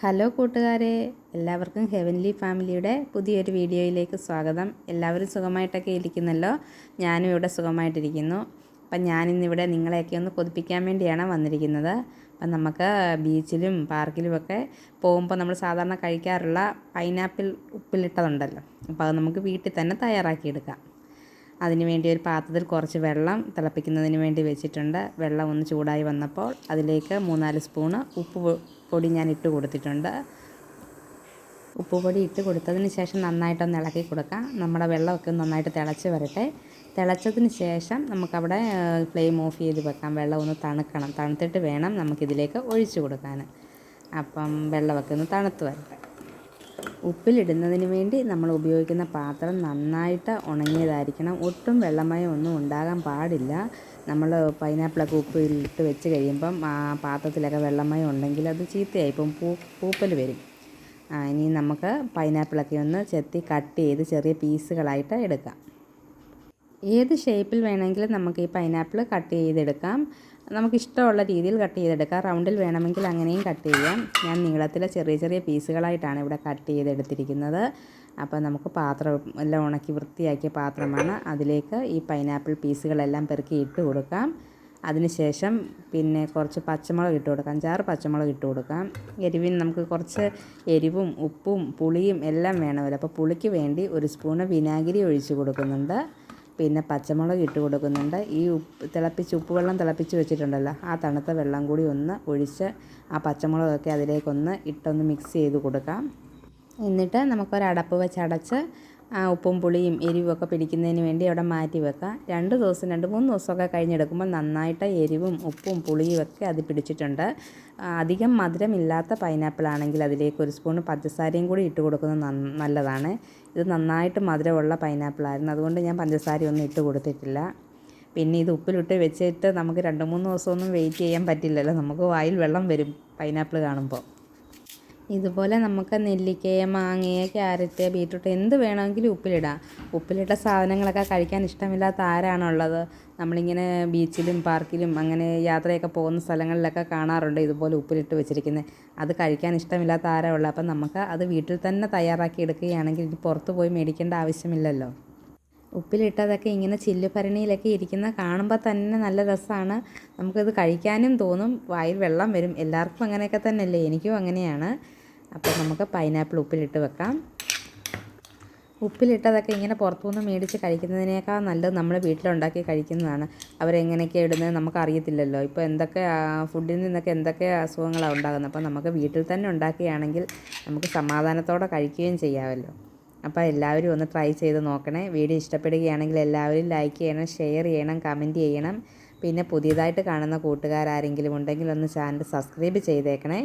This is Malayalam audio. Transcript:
ഹലോ കൂട്ടുകാരെ എല്ലാവർക്കും ഹെവൻലി ഫാമിലിയുടെ പുതിയൊരു വീഡിയോയിലേക്ക് സ്വാഗതം. എല്ലാവരും സുഖമായിട്ടൊക്കെ ഇരിക്കുന്നല്ലോ? ഞാനും ഇവിടെ സുഖമായിട്ടിരിക്കുന്നു. അപ്പം ഞാനിന്നിവിടെ നിങ്ങളെയൊക്കെ ഒന്ന് കൊതിപ്പിക്കാൻ വേണ്ടിയാണ് വന്നിരിക്കുന്നത്. അപ്പം നമുക്ക് ബീച്ചിലും പാർക്കിലുമൊക്കെ പോകുമ്പോൾ നമ്മൾ സാധാരണ കഴിക്കാറുള്ള പൈനാപ്പിൾ ഉപ്പിലിട്ടതുണ്ടല്ലോ. അപ്പോൾ അത് നമുക്ക് വീട്ടിൽ തന്നെ തയ്യാറാക്കിയെടുക്കാം. അതിന് വേണ്ടി ഒരു പാത്രത്തിൽ കുറച്ച് വെള്ളം തിളപ്പിക്കുന്നതിന് വേണ്ടി വെച്ചിട്ടുണ്ട്. വെള്ളം ഒന്ന് ചൂടായി വന്നപ്പോൾ അതിലേക്ക് മൂന്നാൽ സ്പൂണ് ഉപ്പ് പൊടി ഞാൻ ഇട്ട് കൊടുത്തിട്ടുണ്ട്. ഉപ്പ് പൊടി ഇട്ട് കൊടുത്തതിന് ശേഷം നന്നായിട്ടൊന്ന് ഇളക്കി കൊടുക്കാം. നമ്മുടെ വെള്ളമൊക്കെ നന്നായിട്ട് തിളച്ച് വരട്ടെ. തിളച്ചതിന് ശേഷം നമുക്കവിടെ ഫ്ലെയിം ഓഫ് ചെയ്ത് വെക്കാം. വെള്ളം ഒന്ന് തണുക്കണം. തണുത്തിട്ട് വേണം നമുക്കിതിലേക്ക് ഒഴിച്ചു കൊടുക്കാൻ. അപ്പം വെള്ളമൊക്കെ ഒന്ന് തണുത്ത് വരട്ടെ. ഉപ്പിലിടുന്നതിന് വേണ്ടി നമ്മൾ ഉപയോഗിക്കുന്ന പാത്രം നന്നായിട്ട് ഉണങ്ങിയതായിരിക്കണം. ഒട്ടും വെള്ളമയം ഒന്നും ഉണ്ടാകാൻ പാടില്ല. നമ്മൾ പൈനാപ്പിളൊക്കെ ഉപ്പിലിട്ട് വെച്ച് കഴിയുമ്പം ആ പാത്രത്തിലൊക്കെ വെള്ളമയം ഉണ്ടെങ്കിൽ അത് ചീത്തയായി ഇപ്പം പൂ പൂപ്പൽ വരും. ഇനി നമുക്ക് പൈനാപ്പിളൊക്കെ ഒന്ന് ചെത്തി കട്ട് ചെയ്ത് ചെറിയ പീസുകളായിട്ട് എടുക്കാം. ഏത് ഷേപ്പിൽ വേണമെങ്കിലും നമുക്ക് ഈ പൈനാപ്പിൾ കട്ട് ചെയ്തെടുക്കാം. നമുക്ക് ഇഷ്ടമുള്ള രീതിയിൽ കട്ട് ചെയ്തെടുക്കാം. റൗണ്ടിൽ വേണമെങ്കിൽ അങ്ങനെയും കട്ട് ചെയ്യാം. ഞാൻ നീളത്തിലെ ചെറിയ ചെറിയ പീസുകളായിട്ടാണ് ഇവിടെ കട്ട് ചെയ്തെടുത്തിരിക്കുന്നത്. അപ്പോൾ നമുക്ക് പാത്രം എല്ലാം ഉണക്കി വൃത്തിയാക്കിയ പാത്രമാണ്. അതിലേക്ക് ഈ പൈനാപ്പിൾ പീസുകളെല്ലാം പെറുക്കി ഇട്ട് കൊടുക്കാം. അതിനുശേഷം പിന്നെ കുറച്ച് പച്ചമുളക് ഇട്ട് കൊടുക്കാം. ചാറ് പച്ചമുളക് ഇട്ട് കൊടുക്കാം. എരിവിന് നമുക്ക് കുറച്ച് എരിവും ഉപ്പും പുളിയും എല്ലാം വേണമല്ലോ. അപ്പോൾ പുളിക്ക് വേണ്ടി ഒരു സ്പൂണ് വിനാഗിരി ഒഴിച്ച് കൊടുക്കുന്നുണ്ട്. പിന്നെ പച്ചമുളക് ഇട്ട് കൊടുക്കുന്നുണ്ട്. ഈ ഉപ്പ് തിളപ്പിച്ച് ഉപ്പുവെള്ളം തിളപ്പിച്ച് വെച്ചിട്ടുണ്ടല്ലോ ആ തണുത്ത വെള്ളം കൂടി ഒന്ന് ഒഴിച്ച് ആ പച്ചമുളകൊക്കെ അതിലേക്കൊന്ന് ഇട്ടൊന്ന് മിക്സ് ചെയ്ത് കൊടുക്കാം. എന്നിട്ട് നമുക്കൊരടപ്പ് വെച്ച് അടച്ച് ആ ഉപ്പും പുളിയും എരിവുമൊക്കെ പിടിക്കുന്നതിന് വേണ്ടി അവിടെ മാറ്റി വെക്കാം. രണ്ട് ദിവസം രണ്ട് മൂന്ന് ദിവസമൊക്കെ കഴിഞ്ഞെടുക്കുമ്പോൾ നന്നായിട്ട് എരിവും ഉപ്പും പുളിയും ഒക്കെ അത് പിടിച്ചിട്ടുണ്ട്. അധികം മധുരമില്ലാത്ത പൈനാപ്പിൾ ആണെങ്കിൽ അതിലേക്ക് ഒരു സ്പൂൺ പഞ്ചസാരയും കൂടി ഇട്ട് കൊടുക്കുന്നത് നല്ലതാണ്. ഇത് നന്നായിട്ട് മധുരമുള്ള പൈനാപ്പിൾ ആയിരുന്നു. അതുകൊണ്ട് ഞാൻ പഞ്ചസാരയൊന്നും ഇട്ട് കൊടുത്തിട്ടില്ല. പിന്നെ ഇത് ഉപ്പിലിട്ട് വെച്ചിട്ട് നമുക്ക് രണ്ട് മൂന്ന് ദിവസമൊന്നും വെയിറ്റ് ചെയ്യാൻ പറ്റില്ലല്ലോ. നമുക്ക് വായിൽ വെള്ളം വരും പൈനാപ്പിൾ കാണുമ്പോൾ. ഇതുപോലെ നമുക്ക് നെല്ലിക്കയ മാങ്ങയെ ക്യാരറ്റ് ബീറ്റ്റൂട്ട് എന്ത് വേണമെങ്കിലും ഉപ്പിലിടാം. ഉപ്പിലിട്ട സാധനങ്ങളൊക്കെ കഴിക്കാൻ ഇഷ്ടമില്ലാത്ത ആരാണുള്ളത്? നമ്മളിങ്ങനെ ബീച്ചിലും പാർക്കിലും അങ്ങനെ യാത്രയൊക്കെ പോകുന്ന സ്ഥലങ്ങളിലൊക്കെ കാണാറുണ്ട് ഇതുപോലെ ഉപ്പിലിട്ട് വെച്ചിരിക്കുന്നത് അത് കഴിക്കാൻ ഇഷ്ടമില്ലാത്ത ആരാ ഉള്ളത്? അപ്പം നമുക്ക് അത് വീട്ടിൽ തന്നെ തയ്യാറാക്കി എടുക്കുകയാണെങ്കിൽ പുറത്ത് പോയി മേടിക്കേണ്ട ആവശ്യമില്ലല്ലോ. ഉപ്പിലിട്ടതൊക്കെ ഇങ്ങനെ ചില്ലുഭരണിയിലൊക്കെ ഇരിക്കുന്ന കാണുമ്പോൾ തന്നെ നല്ല രസമാണ് നമുക്കിത് കഴിക്കാനും തോന്നും. വായിൽ വെള്ളം വരും. എല്ലാവർക്കും അങ്ങനെയൊക്കെ തന്നെയല്ലേ? എനിക്കും അങ്ങനെയാണ്. അപ്പോൾ നമുക്ക് പൈനാപ്പിൾ ഉപ്പിലിട്ട് വെക്കാം. ഉപ്പിലിട്ടതൊക്കെ ഇങ്ങനെ പുറത്തുനിന്ന് മേടിച്ച് കഴിക്കുന്നതിനേക്കാൾ നല്ലത് നമ്മൾ വീട്ടിലുണ്ടാക്കി കഴിക്കുന്നതാണ്. അവരെങ്ങനെയൊക്കെയാണ് ഇടുന്നത് നമുക്ക് അറിയത്തില്ലല്ലോ ഇപ്പോൾ എന്തൊക്കെ ഫുഡിൽ നിന്നൊക്കെ എന്തൊക്കെ അസുഖങ്ങളാണ് ഉണ്ടാകുന്നത്? അപ്പോൾ നമുക്ക് വീട്ടിൽ തന്നെ ഉണ്ടാക്കുകയാണെങ്കിൽ നമുക്ക് സമാധാനത്തോടെ കഴിക്കുകയും ചെയ്യാമല്ലോ. അപ്പോൾ എല്ലാവരും ഒന്ന് ട്രൈ ചെയ്ത് നോക്കണേ. വീഡിയോ ഇഷ്ടപ്പെടുകയാണെങ്കിൽ എല്ലാവരും ലൈക്ക് ചെയ്യണം ഷെയർ ചെയ്യണം കമന്റ് ചെയ്യണം. പിന്നെ പുതിയതായിട്ട് കാണുന്ന കൂട്ടുകാരാരെങ്കിലും ഉണ്ടെങ്കിൽ ഒന്ന് ചാനൽ സബ്സ്ക്രൈബ് ചെയ്തേക്കണേ.